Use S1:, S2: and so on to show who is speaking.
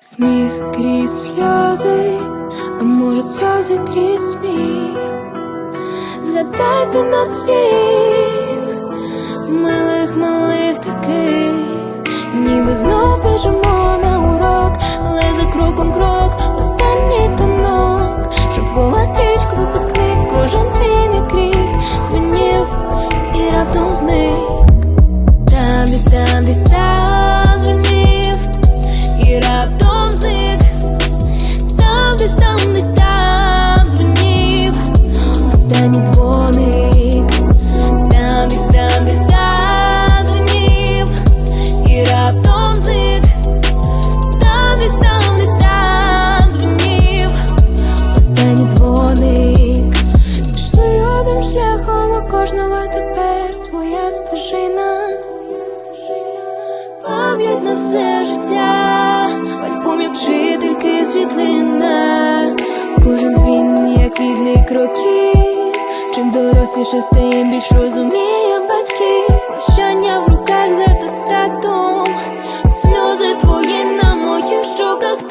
S1: Сміх крізь сльози, а може сльози крізь сміх. Згадайте нас всіх, милих, малих таких, ніби знов біжимо своїм шляхом у кожного тепер своя стежина, пам'ять на все життя, в альбомі вчительки світлина, кожен дзвін, як відлік років, чим доросліше стаєм, більш розумієм батьки, прощання в руках за достатком, сльози твої на моїх щоках.